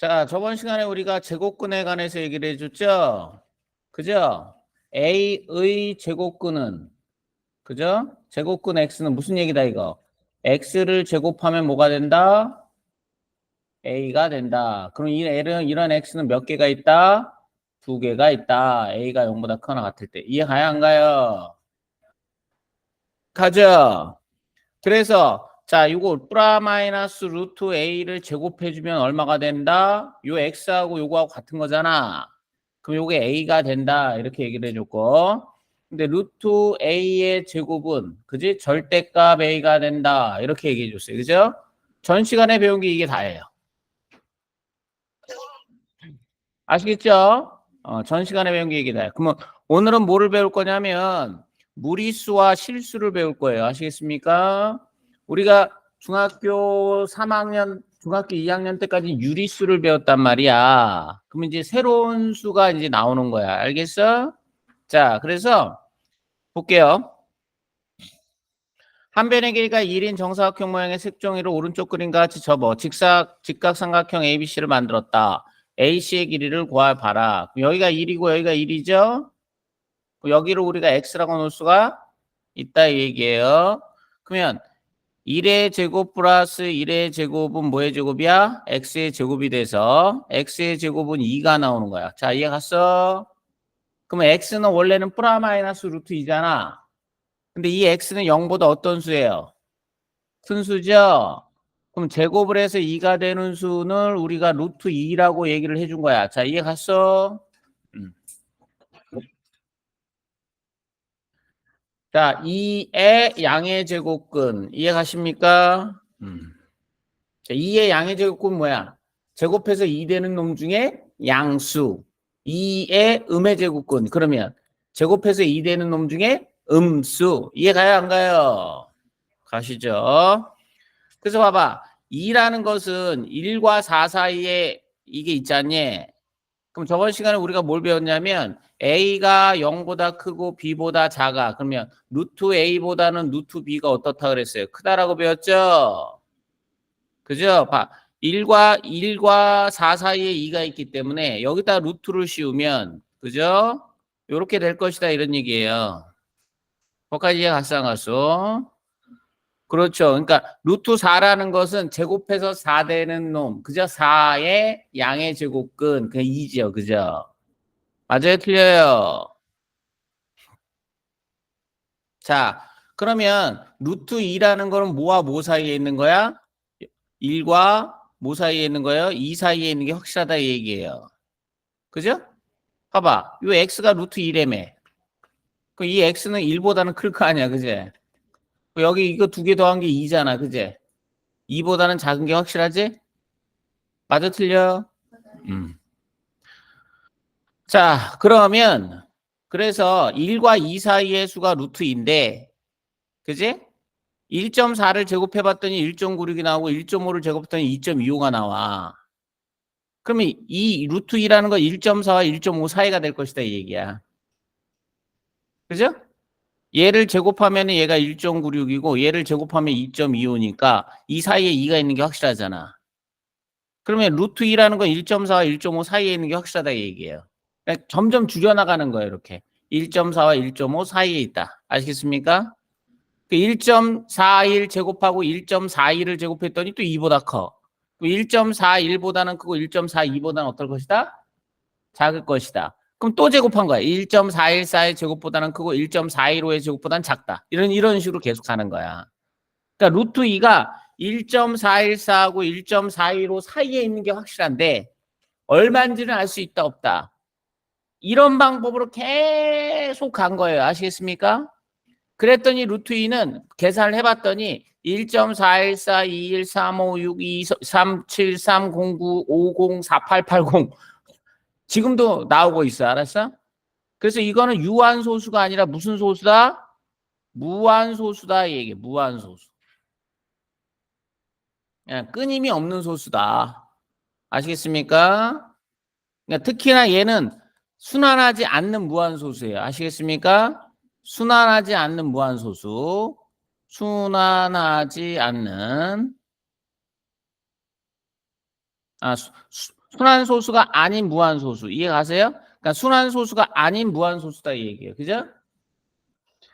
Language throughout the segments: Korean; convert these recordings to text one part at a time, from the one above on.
자, 저번 시간에 우리가 제곱근에 관해서 얘기를 해줬죠? 그죠? A의 제곱근은, 그죠? 제곱근 X는 무슨 얘기다, 이거? X를 제곱하면 뭐가 된다? A가 된다. 그럼 이 L은, 이런 X는 몇 개가 있다? 두 개가 있다. A가 0보다 크거나 같을 때. 이해 가야 안 가요? 가죠? 그래서 자, 이거 프라 마이너스 루트 a를 제곱해 주면 얼마가 된다? 요 x하고 요거하고 같은 거잖아. 그럼 요게 a가 된다. 이렇게 얘기를 해 줬고. 근데 루트 a의 제곱은 그지? 절대값 a가 된다. 이렇게 얘기해 줬어요. 그죠? 전 시간에 배운 게 이게 다예요. 아시겠죠? 어, 전 시간에 배운 게 이게 다예요. 그러면 오늘은 뭐를 배울 거냐면 무리수와 실수를 배울 거예요. 아시겠습니까? 우리가 중학교 3학년, 중학교 2학년 때까지 유리수를 배웠단 말이야. 그럼 이제 새로운 수가 이제 나오는 거야. 알겠어? 자, 그래서 볼게요. 한 변의 길이가 1인 정사각형 모양의 색종이로 오른쪽 그림과 같이 접어 직각, 직각삼각형 ABC를 만들었다. AC의 길이를 구해봐라. 여기가 1이고 여기가 1이죠? 여기를 우리가 X라고 놓을 수가 있다 이 얘기예요. 그러면 1의 제곱 플러스 1의 제곱은 뭐의 제곱이야? x의 제곱이 돼서 x의 제곱은 2가 나오는 거야. 자, 이해 갔어? 그러면 x는 원래는 프라 마이너스 루트 2잖아. 근데 이 x는 0보다 어떤 수예요? 큰 수죠? 그럼 제곱을 해서 2가 되는 수는 우리가 루트 2라고 얘기를 해준 거야. 자, 이해 갔어? 자, 2의 양의 제곱근 이해 가십니까? 음. 자, 2의 양의 제곱근 뭐야? 제곱해서 2 되는 놈 중에 양수. 2의 음의 제곱근 그러면 제곱해서 2 되는 놈 중에 음수. 이해 가요 안 가요? 가시죠. 그래서 봐봐. 2라는 것은 1과 4 사이에 이게 있지 않니? 그럼 저번 시간에 우리가 뭘 배웠냐면 A가 0보다 크고 B보다 작아. 그러면 루트 A보다는 루트 B가 어떻다 그랬어요? 크다라고 배웠죠? 그죠? 봐. 1과 1과 4 사이에 2가 있기 때문에 여기다 루트를 씌우면 그죠? 이렇게 될 것이다 이런 얘기예요. 거기까지 이해 갔어 안 갔어? 그렇죠. 그러니까 루트 4라는 것은 제곱해서 4 되는 놈. 그죠? 4의 양의 제곱근. 그 2죠. 그죠? 맞아요? 틀려요? 자, 그러면 루트 2라는 거는 뭐와 뭐 사이에 있는 거야? 1과 뭐 사이에 있는 거예요? 2 사이에 있는 게 확실하다 이 얘기예요. 그죠? 봐봐. 이 x가 루트 2래매. 그이 x는 1보다는 클 거 아니야. 그제? 여기 이거 두 개 더한 게 2잖아. 그제? 2보다는 작은 게 확실하지? 맞아 틀려? 음. 자, 그러면 그래서 1과 2 사이의 수가 루트인데 그지? 1.4를 제곱해 봤더니 1.96이 나오고 1.5를 제곱했더니 2.25가 나와. 그러면 이 루트 2라는 건 1.4와 1.5 사이가 될 것이다 이 얘기야. 그죠? 얘를 제곱하면 얘가 1.96이고 얘를 제곱하면 2.25니까 이 사이에 2가 있는 게 확실하잖아. 그러면 루트 2라는 건 1.4와 1.5 사이에 있는 게 확실하다 이 얘기예요. 그러니까 점점 줄여나가는 거예요 이렇게. 1.4와 1.5 사이에 있다. 아시겠습니까? 그1.41 제곱하고 1.41을 제곱했더니 또 2보다 커. 1.41보다는 크고 1.42보다는 어떨 것이다? 작을 것이다. 그럼 또 제곱한 거야. 1.414의 제곱보다는 크고 1.415의 제곱보다는 작다. 이런 이런 식으로 계속 가는 거야. 그러니까 루트 2가 1.414하고 1.415 사이에 있는 게 확실한데 얼마인지는 알 수 있다 없다. 이런 방법으로 계속 간 거예요. 아시겠습니까? 그랬더니 루트 2는 계산을 해봤더니 1.414, 21, 35, 62, 37, 309, 50, 4880 지금도 나오고 있어. 알았어? 그래서 이거는 유한소수가 아니라 무슨 소수다? 무한소수다 이 얘기. 무한소수. 그냥 끊임이 없는 소수다. 아시겠습니까? 그러니까 특히나 얘는 순환하지 않는 무한소수예요. 아시겠습니까? 순환하지 않는 무한소수. 순환하지 않는 아, 수, 수- 순환소수가 아닌 무한소수. 이해 가세요? 그러니까 순환소수가 아닌 무한소수다 이 얘기예요. 그죠?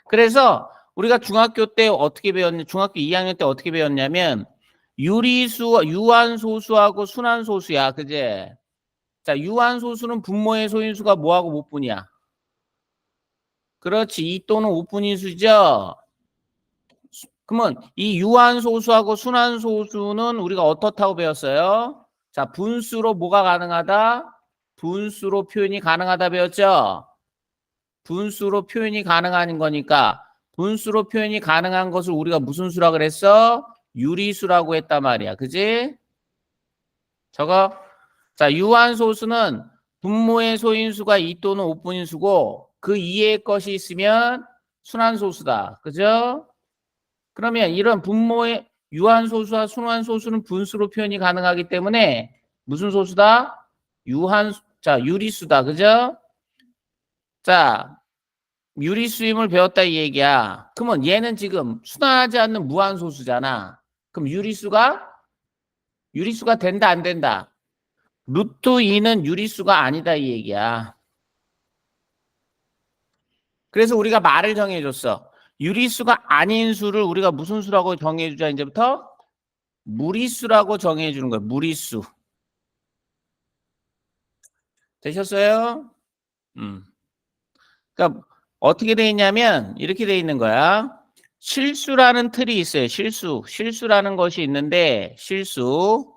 그래서 우리가 중학교 때 어떻게 배웠냐, 중학교 2학년 때 어떻게 배웠냐면 유리수, 유한소수하고 순환소수야. 그제? 자, 유한소수는 분모의 소인수가 뭐하고 못 분이야? 그렇지. 2 또는 5분인 수죠. 그러면 이 유한소수하고 순환소수는 우리가 어떻다고 배웠어요? 자, 분수로 뭐가 가능하다? 분수로 표현이 가능하다 배웠죠? 분수로 표현이 가능한 거니까 분수로 표현이 가능한 것을 우리가 무슨 수라 그랬어? 유리수라고 했단 말이야. 그지? 저거 자, 유한소수는 분모의 소인수가 2 또는 5분인 수고 그 이외의 것이 있으면 순환소수다. 그죠? 그러면 이런 분모의 유한소수와 순환소수는 분수로 표현이 가능하기 때문에 무슨 소수다? 유한 자 유리수다. 그죠? 자 유리수임을 배웠다 이 얘기야. 그러면 얘는 지금 순환하지 않는 무한소수잖아. 그럼 유리수가 유리수가 된다 안 된다? 루트 2는 유리수가 아니다 이 얘기야. 그래서 우리가 말을 정해줬어. 유리수가 아닌 수를 우리가 무슨 수라고 정해주자 이제부터 무리수라고 정해주는 거야. 무리수. 되셨어요? 음. 그러니까 어떻게 돼 있냐면 이렇게 돼 있는 거야. 실수라는 틀이 있어요. 실수. 실수라는 것이 있는데 실수.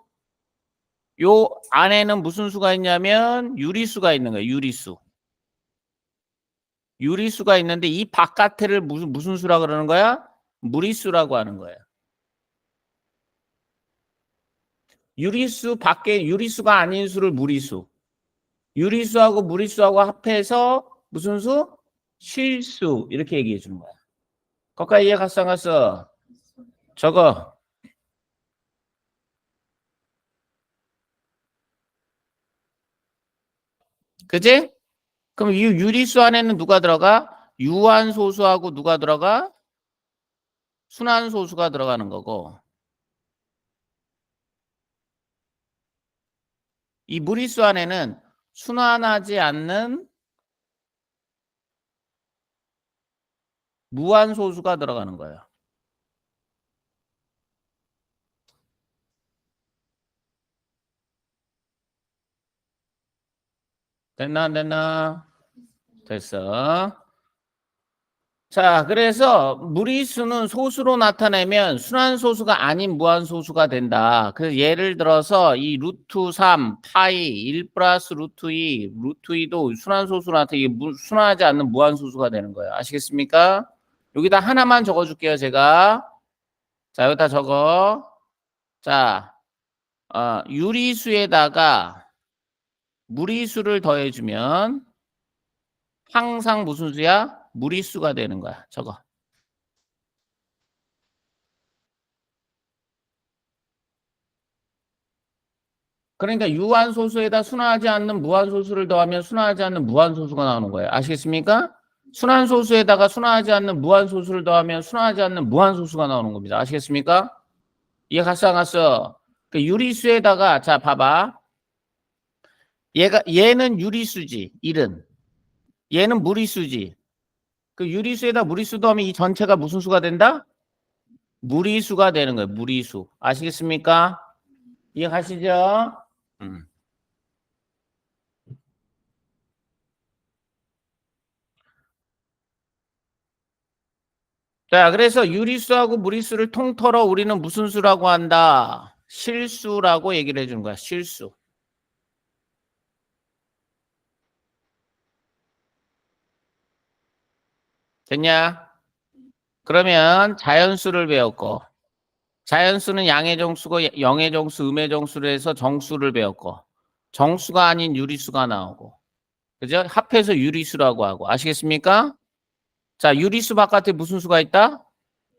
요 안에는 무슨 수가 있냐면 유리수가 있는 거예요. 유리수. 유리수가 있는데 이 바깥을 무슨 무슨 수라 그러는 거야? 무리수라고 하는 거예요. 유리수 밖에 유리수가 아닌 수를 무리수. 유리수하고 무리수하고 합해서 무슨 수? 실수 이렇게 얘기해 주는 거야. 거기까지 이해 갔어 안 갔어? 저거 그지? 그럼 이 유리수 안에는 누가 들어가? 유한소수하고 누가 들어가? 순환소수가 들어가는 거고 이 무리수 안에는 순환하지 않는 무한소수가 들어가는 거예요. 됐나 안 됐나? 됐어. 자, 그래서 무리수는 소수로 나타내면 순환소수가 아닌 무한소수가 된다. 그래서 예를 들어서 이 루트 3, 파이, 1 플러스 루트 2, 루트 2도 순환소수로 나타내기 순환하지 않는 무한소수가 되는 거예요. 아시겠습니까? 여기다 하나만 적어줄게요, 제가. 자, 여기다 적어. 자, 어, 유리수에다가 무리수를 더해주면 항상 무슨 수야? 무리수가 되는 거야. 저거. 그러니까 유한소수에다 순환하지 않는 무한소수를 더하면 순환하지 않는 무한소수가 나오는 거예요. 아시겠습니까? 순환소수에다가 순환하지 않는 무한소수를 더하면 순환하지 않는 무한소수가 나오는 겁니다. 아시겠습니까? 이해 갔어 안 갔어? 그 유리수에다가 자 봐봐. 얘가 얘는 유리수지. 1은. 얘는 무리수지. 그 유리수에다 무리수 더하면 이 전체가 무슨 수가 된다? 무리수가 되는 거예요. 무리수. 아시겠습니까? 이해 가시죠? 음. 자, 그래서 유리수하고 무리수를 통틀어 우리는 무슨 수라고 한다? 실수라고 얘기를 해주는 거야. 실수. 됐냐? 그러면 자연수를 배웠고 자연수는 양의 정수고 영의 정수, 음의 정수를 해서 정수를 배웠고 정수가 아닌 유리수가 나오고 그죠? 합해서 유리수라고 하고 아시겠습니까? 자, 유리수 바깥에 무슨 수가 있다?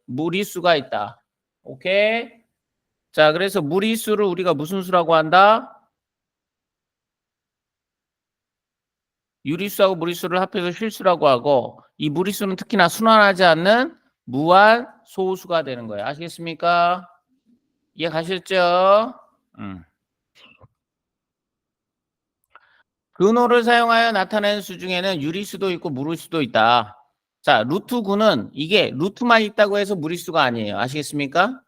무리수가 있다. 오케이? 자, 그래서 무리수를 우리가 무슨 수라고 한다? 유리수하고 무리수를 합해서 실수라고 하고 이 무리수는 특히나 순환하지 않는 무한 소수가 되는 거예요. 아시겠습니까? 이해 가셨죠? 음. 근호를 사용하여 나타내는 수 중에는 유리수도 있고 무리수도 있다. 자, 루트 9는 이게 루트만 있다고 해서 무리수가 아니에요. 아시겠습니까?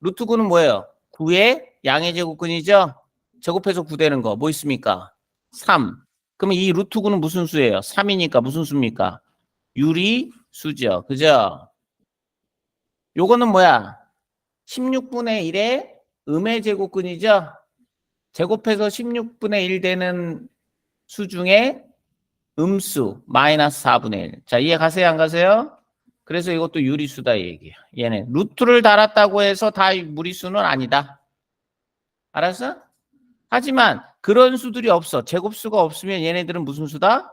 루트 9는 뭐예요? 9의 양의 제곱근이죠? 제곱해서 9 되는 거. 뭐 있습니까? 3. 그러면 이 루트 9는 무슨 수예요? 3이니까 무슨 수입니까? 유리 수죠. 그죠? 요거는 뭐야? 16분의 1의 음의 제곱근이죠? 제곱해서 16분의 1 되는 수 중에 음수 마이너스 4분의 1. 자, 이해 가세요? 안 가세요? 그래서 이것도 유리수다 이 얘기야. 얘네 루트를 달았다고 해서 다 무리수는 아니다. 알았어? 하지만 그런 수들이 없어. 제곱수가 없으면 얘네들은 무슨 수다?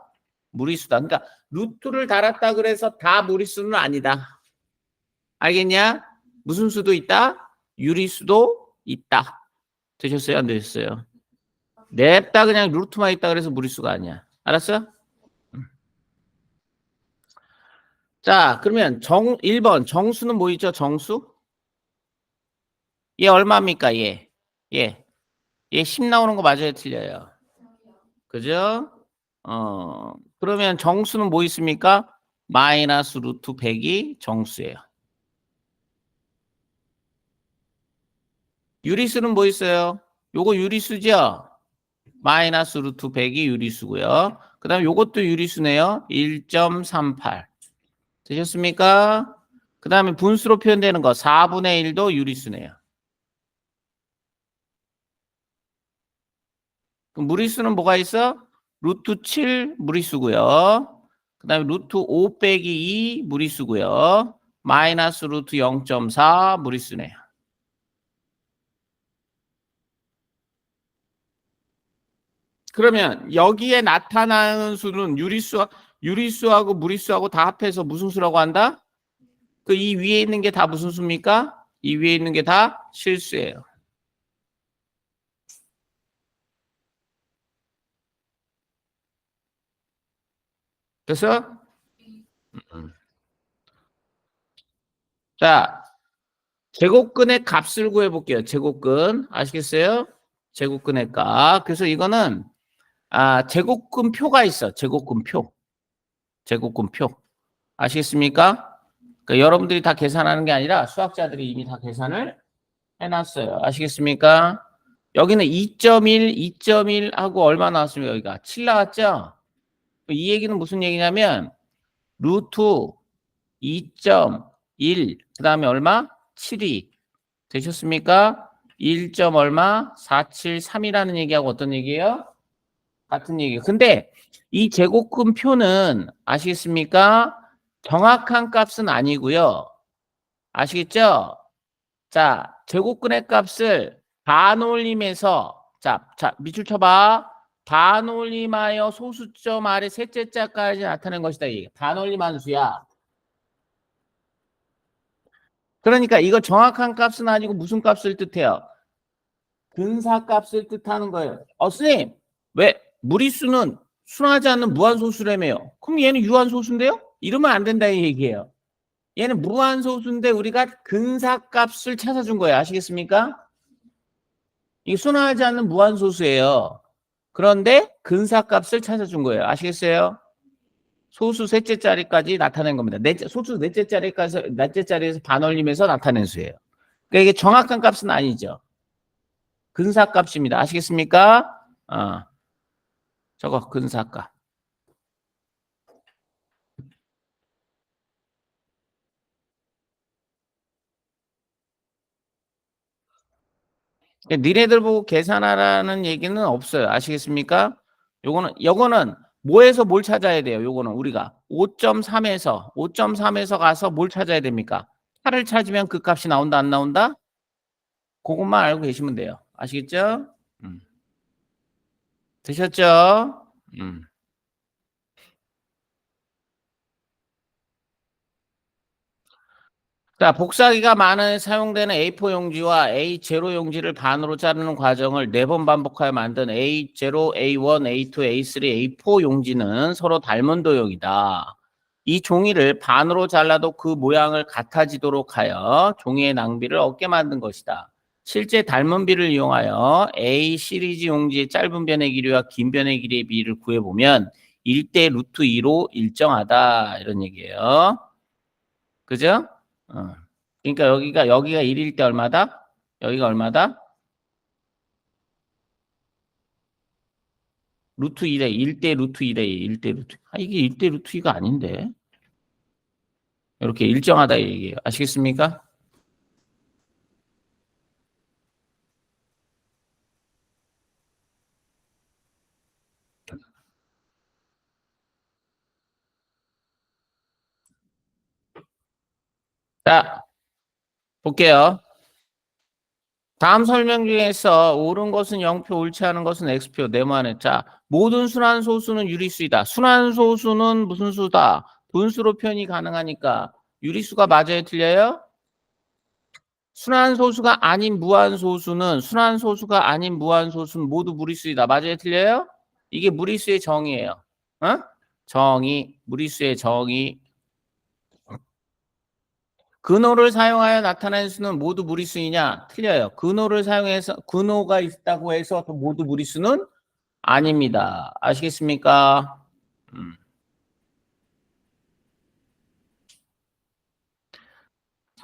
무리수다. 그러니까 루트를 달았다 그래서 다 무리수는 아니다. 알겠냐? 무슨 수도 있다? 유리수도 있다. 되셨어요? 안 되셨어요? 냅다 그냥 루트만 있다 그래서 무리수가 아니야. 알았어? 자, 그러면 정 1번 정수는 뭐 있죠? 정수? 얘 얼마입니까? 얘. 얘. 얘 10 나오는 거 맞아요, 틀려요? 그죠? 어. 그러면 정수는 뭐 있습니까? 마이너스 루트 100이 정수예요. 유리수는 뭐 있어요? 요거 유리수죠? 마이너스 루트 100이 유리수고요. 그 다음에 요것도 유리수네요. 1.38. 되셨습니까? 그 다음에 분수로 표현되는 거 4분의 1도 유리수네요. 그럼 무리수는 뭐가 있어? 루트 7 무리수고요. 그 다음에 루트 5 빼기 2 무리수고요. 마이너스 루트 0.4 무리수네요. 그러면 여기에 나타나는 수는 유리수, 유리수하고 무리수하고 다 합해서 무슨 수라고 한다? 그 이 위에 있는 게 다 무슨 수입니까? 이 위에 있는 게 다 실수예요. 그래서 음. 자 제곱근의 값을 구해볼게요. 제곱근 아시겠어요? 제곱근의 값. 그래서 이거는 아 제곱근 표가 있어. 제곱근 표. 제곱근 표. 아시겠습니까? 그러니까 여러분들이 다 계산하는 게 아니라 수학자들이 이미 다 계산을 해놨어요. 아시겠습니까? 여기는 2.1, 2.1 하고 얼마 나왔습니까? 여기가 7 나왔죠? 이 얘기는 무슨 얘기냐면 루트 2.1 그 다음에 얼마? 7이 되셨습니까? 1. 얼마? 473이라는 얘기하고 어떤 얘기예요? 같은 얘기예요. 근데 이 제곱근 표는 아시겠습니까? 정확한 값은 아니고요. 아시겠죠? 자, 제곱근의 값을 반올림해서 자, 자 밑줄 쳐봐. 반올림하여 소수점 아래 셋째 자까지 나타낸 것이다. 반올림 함수야. 그러니까 이거 정확한 값은 아니고 무슨 값을 뜻해요? 근사 값을 뜻하는 거예요. 어, 스님, 왜 무리수는 순하지 않는 무한소수라며요? 그럼 얘는 유한소수인데요? 이러면 안 된다 이 얘기예요. 얘는 무한소수인데 우리가 근사 값을 찾아준 거예요. 아시겠습니까? 이게 순하지 않는 무한소수예요. 그런데 근사 값을 찾아준 거예요. 아시겠어요? 소수 셋째 자리까지 나타낸 겁니다. 넷째, 소수 넷째 자리까지, 넷째 자리에서 반올림해서 나타낸 수예요. 그러니까 이게 정확한 값은 아니죠. 근사 값입니다. 아시겠습니까? 어. 저거 근사 값. 니네들 보고 계산하라는 얘기는 없어요. 아시겠습니까? 요거는, 요거는 뭐에서 뭘 찾아야 돼요? 요거는 우리가 5.3에서 5.3에서 가서 뭘 찾아야 됩니까? 8을 찾으면 그 값이 나온다 안 나온다? 그것만 알고 계시면 돼요. 아시겠죠? 음. 되셨죠? 음. 자, 복사기가 많은 사용되는 A4 용지와 A0 용지를 반으로 자르는 과정을 네 번 반복하여 만든 A0, A1, A2, A3, A4 용지는 서로 닮은 도형이다. 이 종이를 반으로 잘라도 그 모양을 같아지도록 하여 종이의 낭비를 없게 만든 것이다. 실제 닮은 비를 이용하여 A 시리즈 용지의 짧은 변의 길이와 긴 변의 길이의 비를 구해보면 1대 루트 2로 일정하다 이런 얘기예요. 그죠? 어. 그러니까 여기가 여기가 1일 때 얼마다? 여기가 얼마다? 루트 2래 1대 루트 2래 1대 루트 아 이게 1대 루트 2가 아닌데 이렇게 일정하다 이 얘기예요. 아시겠습니까? 자, 볼게요. 다음 설명 중에서 옳은 것은 0표, 옳지 않은 것은 X표, 네모안에. 자, 모든 순환소수는 유리수이다. 순환소수는 무슨 수다? 분수로 표현이 가능하니까 유리수가 맞아요, 틀려요? 순환소수가 아닌 무한소수는 순환소수가 아닌 무한소수는 모두 무리수이다. 맞아요, 틀려요? 이게 무리수의 정의예요. 어? 정의, 무리수의 정의. 근호를 사용하여 나타낸 수는 모두 무리수이냐? 틀려요. 근호를 사용해서 근호가 있다고 해서 모두 무리수는 아닙니다. 아시겠습니까? 음.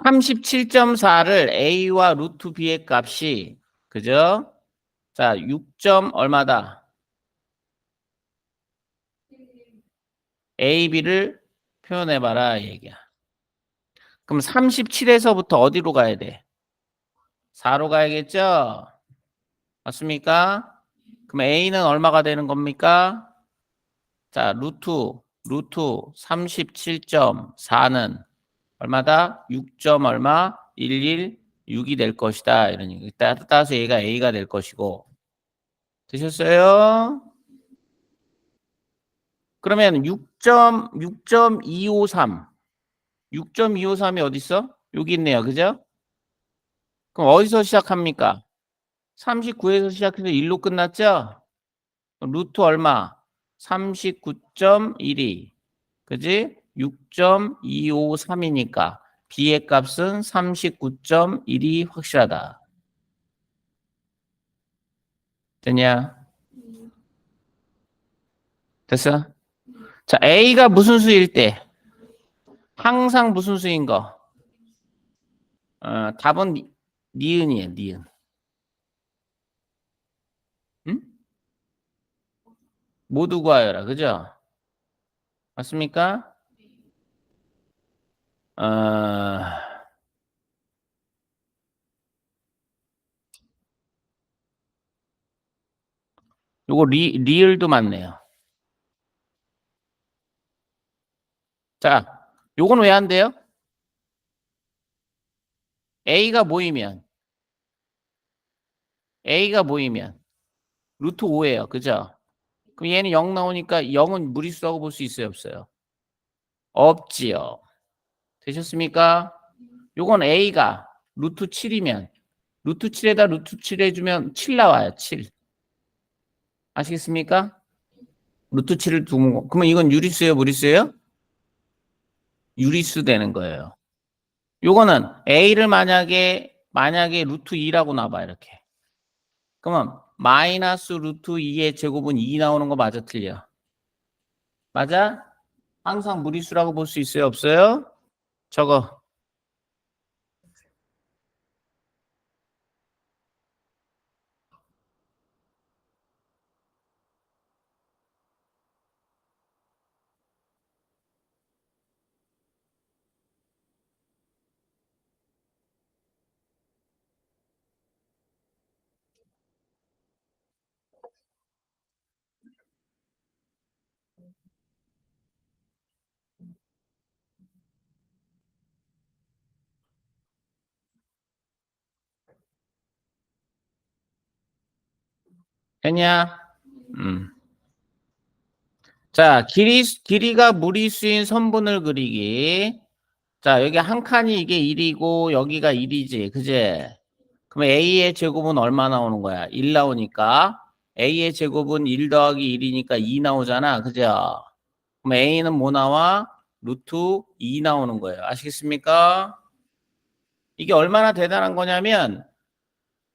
(37.4를) a와 루트 b의 값이 그죠? 자, 6점 얼마다? a, b를 표현해 봐라 이 얘기야. 그럼 37에서부터 어디로 가야 돼? 4로 가야겠죠? 맞습니까? 그럼 A는 얼마가 되는 겁니까? 자, 루트, 루트 37.4는 얼마다? 6점 얼마? 116이 될 것이다. 이런 얘기. 따- 따라서 얘가 A가 될 것이고. 되셨어요? 그러면 6점, 6.253. 6.253이 어디 있어? 여기 있네요. 그죠? 그럼 어디서 시작합니까? 39에서 시작해서 1로 끝났죠? 루트 얼마? 39.12. 그지? 6.253이니까 b의 값은 39.1이 확실하다. 됐냐? 됐어? 자, a가 무슨 수일 때? 항상 무슨 수인 거? 어, 답은 니, 니은이에요, 니은. 응? 모두 구하여라, 그죠? 맞습니까? 어, 요거 리, 리을도 맞네요. 자, 요건 왜 안 돼요? A가 모이면 A가 모이면 루트 5예요. 그죠? 그럼 얘는 0 나오니까 0은 무리수라고 볼 수 있어요, 없어요? 없지요. 되셨습니까? 요건 A가 루트 7이면 루트 7에다 루트 7 해주면 7 나와요. 7. 아시겠습니까? 루트 7을 두면 거. 그러면 이건 유리수예요, 무리수예요? 유리수 되는 거예요. 요거는 A를 만약에 만약에 루트 2라고 나봐 이렇게. 그러면 마이너스 루트 2의 제곱은 2 나오는 거 맞아 틀려? 맞아? 항상 무리수라고 볼 수 있어요, 없어요? 저거. 됐냐? 음. 자, 길이, 길이가 무리수인 선분을 그리기. 자, 여기 한 칸이 이게 1이고, 여기가 1이지. 그제? 그럼 A의 제곱은 얼마 나오는 거야? 1 나오니까. A의 제곱은 1 더하기 1이니까 2 나오잖아. 그죠? 그럼 A는 뭐 나와? 루트 2 나오는 거예요. 아시겠습니까? 이게 얼마나 대단한 거냐면,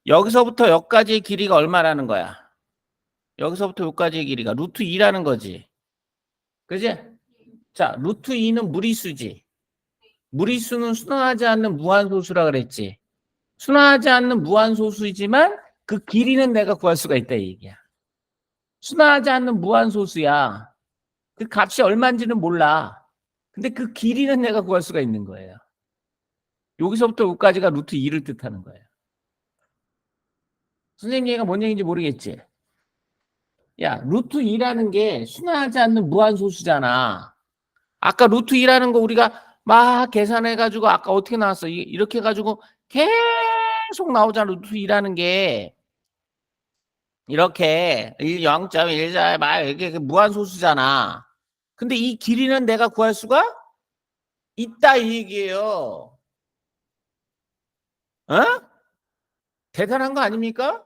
여기서부터 여기까지의 길이가 얼마라는 거야? 여기서부터 여기까지의 길이가 루트 2라는 거지. 그지? 자, 루트 2는 무리수지. 무리수는 순환하지 않는 무한소수라 그랬지. 순환하지 않는 무한소수이지만 그 길이는 내가 구할 수가 있다 이 얘기야. 순환하지 않는 무한소수야. 그 값이 얼마인지는 몰라. 근데 그 길이는 내가 구할 수가 있는 거예요. 여기서부터 여기까지가 루트 2를 뜻하는 거예요. 선생님 얘기가 뭔 얘기인지 모르겠지? 야, 루트 2라는 게 순환하지 않는 무한소수잖아. 아까 루트 2라는 거 우리가 막 계산해가지고 아까 어떻게 나왔어? 이- 이렇게 해가지고 계속 나오잖아. 루트 2라는 게. 이렇게 0.14막 이렇게 무한소수잖아. 근데 이 길이는 내가 구할 수가 있다 이 얘기예요. 어? 대단한 거 아닙니까?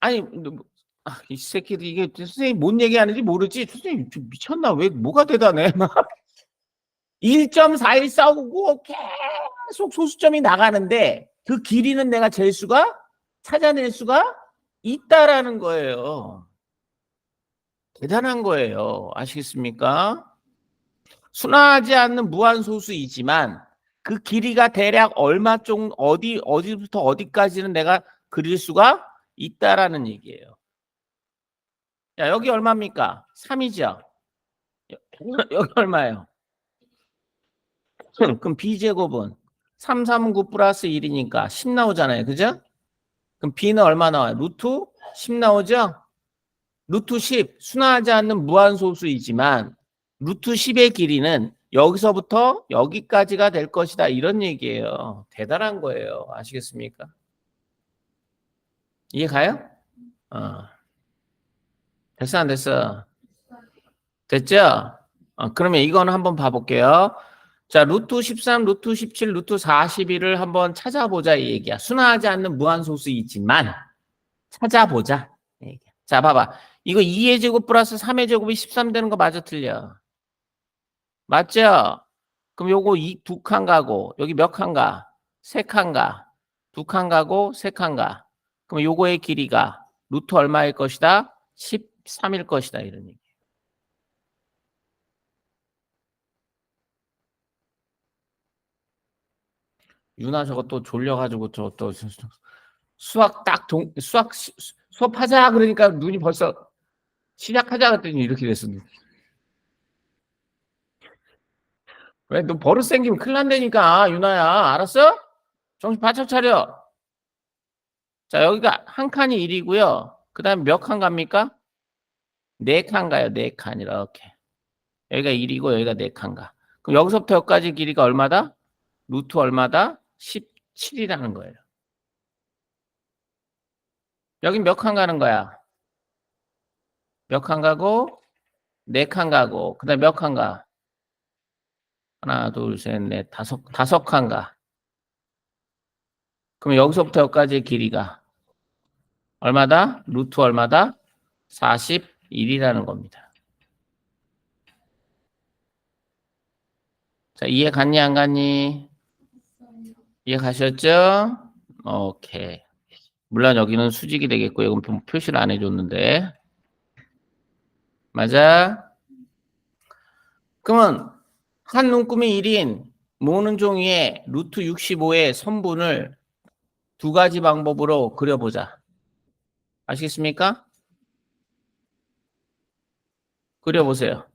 아니, 뭐, 아, 이 새끼들 이게 선생님 뭔 얘기하는지 모르지? 선생님 좀 미쳤나? 왜 뭐가 대단해? 1.41 싸우고 계속 소수점이 나가는데 그 길이는 내가 잴 수가 찾아낼 수가 있다라는 거예요. 대단한 거예요. 아시겠습니까? 순화하지 않는 무한소수이지만 그 길이가 대략 얼마 쪽 어디 어디부터 어디까지는 내가 그릴 수가 있다라는 얘기예요. 야, 여기 얼마입니까? 3이죠. 여기 얼마예요? 그럼 b제곱은 3, 3은 9 플러스 1이니까 10 나오잖아요. 그죠? 그럼 b는 얼마 나와요? 루트 10 나오죠? 루트 10 순화하지 않는 무한소수이지만 루트 10의 길이는 여기서부터 여기까지가 될 것이다. 이런 얘기예요. 대단한 거예요. 아시겠습니까? 이해 가요? 어. 됐어 안 됐어? 됐죠? 어, 그러면 이거는 한번 봐볼게요. 자, 루트 13, 루트 17, 루트 41을 한번 찾아보자 이 얘기야. 순화하지 않는 무한소수이지만 찾아보자. 자, 봐봐. 이거 2의 제곱 플러스 3의 제곱이 13 되는 거 맞아 틀려? 맞죠? 그럼 요거 이 두 칸 가고 여기 몇 칸 가? 세 칸 가. 두 칸 가고 세 칸 가. 그럼 요거의 길이가 루트 얼마일 것이다? 13일 것이다 이런 얘기. 유나 저거 또 졸려가지고 저 또 수학 딱 동, 수학 수업하자 그러니까 눈이 벌써 시작하자 그랬더니 이렇게 됐어. 눈이. 왜너 버릇 생기면 큰일 난다니까 유나야 알았어? 정신 바짝 차려. 자 여기가 한 칸이 1이고요. 그 다음에 몇 칸 갑니까? 네 칸 가요. 네 칸 이렇게. 여기가 1이고 여기가 네 칸 가. 그럼 여기서부터 여기까지 길이가 얼마다? 루트 얼마다? 17이라는 거예요. 여긴 몇 칸 가는 거야? 몇 칸 가고 네 칸 가고 그다음 몇 칸 가? 하나, 둘, 셋, 넷, 다섯 다섯 칸 가. 그럼 여기서부터 여기까지의 길이가 얼마다? 루트 얼마다? 41이라는 겁니다. 자, 이해 갔니 안 갔니? 이해 가셨죠? 오케이. 물론 여기는 수직이 되겠고 이건 표- 표시를 안 해줬는데 맞아? 그러면 한 눈금이 1인 모는 종이에 루트 65의 선분을 두 가지 방법으로 그려보자. 아시겠습니까? 그려보세요.